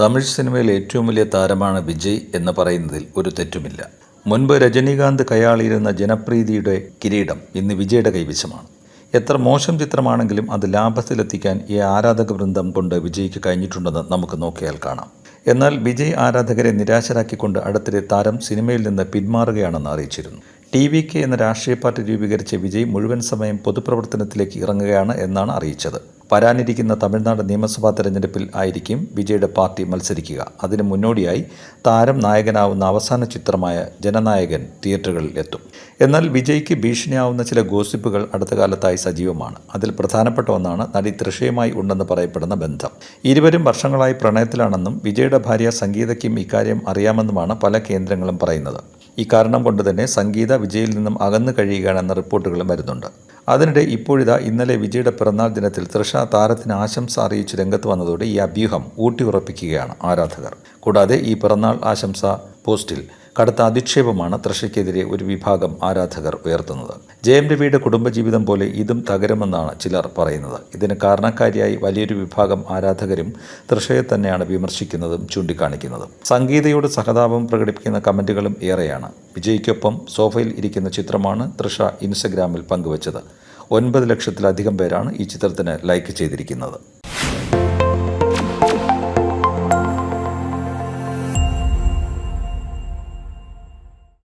തമിഴ് സിനിമയിൽ ഏറ്റവും വലിയ താരമാണ് വിജയ് എന്ന് പറയുന്നതിൽ ഒരു തെറ്റുമില്ല. മുൻപ് രജനീകാന്ത് കയാളിയിരുന്ന ജനപ്രീതിയുടെ കിരീടം ഇന്ന് വിജയുടെ കൈവശമാണ്. എത്ര മോശം ചിത്രമാണെങ്കിലും അത് ലാഭത്തിലെത്തിക്കാൻ ഈ ആരാധക വൃന്ദം കൊണ്ട് വിജയ്ക്ക് കഴിഞ്ഞിട്ടുണ്ടെന്ന് നമുക്ക് നോക്കിയാൽ കാണാം. എന്നാൽ വിജയ് ആരാധകരെ നിരാശരാക്കിക്കൊണ്ട് അടുത്തിടെ താരം സിനിമയിൽ നിന്ന് പിന്മാറുകയാണെന്ന് അറിയിച്ചിരുന്നു. ടി വി കെ എന്ന രാഷ്ട്രീയ പാർട്ടി രൂപീകരിച്ച വിജയ് മുഴുവൻ സമയം പൊതുപ്രവർത്തനത്തിലേക്ക് ഇറങ്ങുകയാണ് എന്നാണ് അറിയിച്ചത്. വരാനിരിക്കുന്ന തമിഴ്നാട് നിയമസഭാ തെരഞ്ഞെടുപ്പിൽ ആയിരിക്കും വിജയുടെ പാർട്ടി മത്സരിക്കുക. അതിനു മുന്നോടിയായി താരം നായകനാവുന്ന അവസാന ചിത്രമായ ജനനായകൻ തിയേറ്ററുകളിൽ എത്തും. എന്നാൽ വിജയ്ക്ക് ഭീഷണിയാവുന്ന ചില ഗോസിപ്പുകൾ അടുത്ത കാലത്തായി സജീവമാണ്. അതിൽ പ്രധാനപ്പെട്ട ഒന്നാണ് നടി തൃഷയുമായി ഉണ്ടെന്ന് പറയപ്പെടുന്ന ബന്ധം. ഇരുവരും വർഷങ്ങളായി പ്രണയത്തിലാണെന്നും വിജയുടെ ഭാര്യ സംഗീതയ്ക്കും ഇക്കാര്യം അറിയാമെന്നുമാണ് പല കേന്ദ്രങ്ങളും പറയുന്നത്. ഈ കാരണം കൊണ്ട് തന്നെ സംഗീത വിജയിൽ നിന്നും അകന്നു കഴിയുകയാണെന്ന റിപ്പോർട്ടുകളും വരുന്നുണ്ട്. അതിനിടെ ഇപ്പോഴിതാ ഇന്നലെ വിജയുടെ പിറന്നാൾ ദിനത്തിൽ തൃഷ താരത്തിന് ആശംസ അറിയിച്ച് രംഗത്ത് വന്നതോടെ ഈ അഭ്യൂഹം ഊട്ടിയുറപ്പിക്കുകയാണ് ആരാധകർ. കൂടാതെ ഈ പിറന്നാൾ ആശംസ പോസ്റ്റിൽ കടുത്ത അധിക്ഷേപമാണ് തൃഷയ്ക്കെതിരെ ഒരു വിഭാഗം ആരാധകർ ഉയർത്തുന്നത്. ജയം രവിയുടെ കുടുംബജീവിതം പോലെ ഇതും തകരുമെന്നാണ് ചിലർ പറയുന്നത്. ഇതിന് കാരണക്കാരിയായി വലിയൊരു വിഭാഗം ആരാധകരും തൃഷയെ തന്നെയാണ് വിമർശിക്കുന്നതും ചൂണ്ടിക്കാണിക്കുന്നതും. സംഗീതയോട് സഹതാപം പ്രകടിപ്പിക്കുന്ന കമന്റുകളും ഏറെയാണ്. വിജയ്ക്കൊപ്പം സോഫയിൽ ഇരിക്കുന്ന ചിത്രമാണ് തൃഷ ഇൻസ്റ്റഗ്രാമിൽ പങ്കുവച്ചത്. ഒൻപത് ലക്ഷത്തിലധികം പേരാണ് ഈ ചിത്രത്തിന് ലൈക്ക് ചെയ്തിരിക്കുന്നത്.